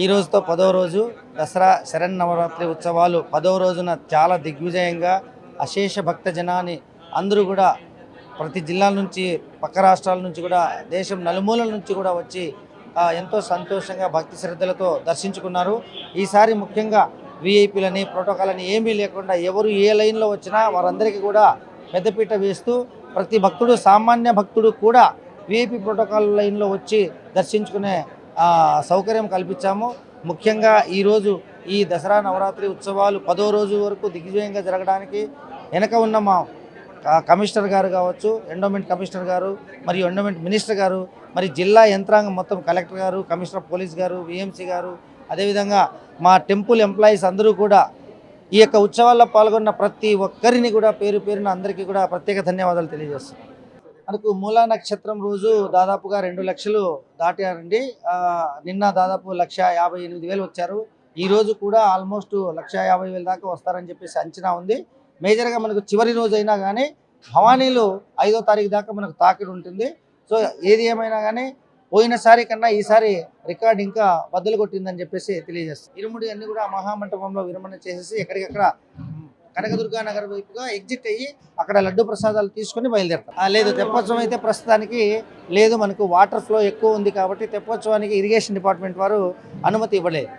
ఈ రోజుతో పదో రోజు దసరా శరన్నవరాత్రి ఉత్సవాలు. పదో రోజున చాలా దిగ్విజయంగా అశేష భక్త జనాన్ని అందరూ కూడా ప్రతి జిల్లాల నుంచి పక్క రాష్ట్రాల నుంచి కూడా దేశం నలుమూలల నుంచి కూడా వచ్చి ఎంతో సంతోషంగా భక్తి శ్రద్ధలతో దర్శించుకున్నారు. ఈసారి ముఖ్యంగా విఐపీలని ప్రోటోకాల్ అని ఏమీ లేకుండా ఎవరు ఏ లైన్లో వచ్చినా వారందరికీ కూడా పెద్దపీట వేస్తూ ప్రతి భక్తుడు సామాన్య భక్తుడు కూడా విఐపీ ప్రోటోకాల్ లైన్లో వచ్చి దర్శించుకునే సౌకర్యం కల్పించాము. ముఖ్యంగా ఈరోజు ఈ దసరా నవరాత్రి ఉత్సవాలు పదో రోజు వరకు దిగ్విజయంగా జరగడానికి వెనక ఉన్న మా కమిషనర్ గారు కావచ్చు ఎండోమెంట్ కమిషనర్ గారు మరియు ఎండోమెంట్ మినిస్టర్ గారు మరి జిల్లా యంత్రాంగం మొత్తం కలెక్టర్ గారు కమిషనర్ పోలీస్ గారు విఎంసీ గారు అదేవిధంగా మా టెంపుల్ ఎంప్లాయీస్ అందరూ కూడా ఈ యొక్క ఉత్సవాల్లో పాల్గొన్న ప్రతి ఒక్కరిని కూడా పేరు పేరున అందరికీ కూడా ప్రత్యేక ధన్యవాదాలు తెలియజేస్తున్నాను మనకు మూలా నక్షత్రం రోజు దాదాపుగా రెండు లక్షలు దాటారండి. నిన్న దాదాపు లక్ష యాభై ఎనిమిది వేలు వచ్చారు. ఈ రోజు కూడా ఆల్మోస్ట్ లక్ష యాభై వేల దాకా వస్తారని చెప్పేసి అంచనా ఉంది. మేజర్గా మనకు చివరి రోజు అయినా కానీ భవానీలు ఐదో తారీఖు దాకా మనకు తాకిడి ఉంటుంది. సో ఏది ఏమైనా కానీ పోయినసారి కన్నా ఈసారి రికార్డ్ ఇంకా బద్దలు కొట్టిందని చెప్పేసి తెలియజేస్తాం ఇరుముడి అన్ని కూడా మహామంటపంలో విరమణ చేసేసి ఎక్కడికక్కడ కనకదుర్గా నగర్ వైపుగా ఎగ్జిట్ అయ్యి అక్కడ లడ్డు ప్రసాదాలు తీసుకొని బయలుదేరతాం. లేదు తెప్పోత్సవం అయితే ప్రస్తుతానికి లేదు మనకు వాటర్ ఫ్లో ఎక్కువ ఉంది కాబట్టి తెప్పోత్సవానికి ఇరిగేషన్ డిపార్ట్మెంట్ వారు అనుమతి ఇవ్వలేదు.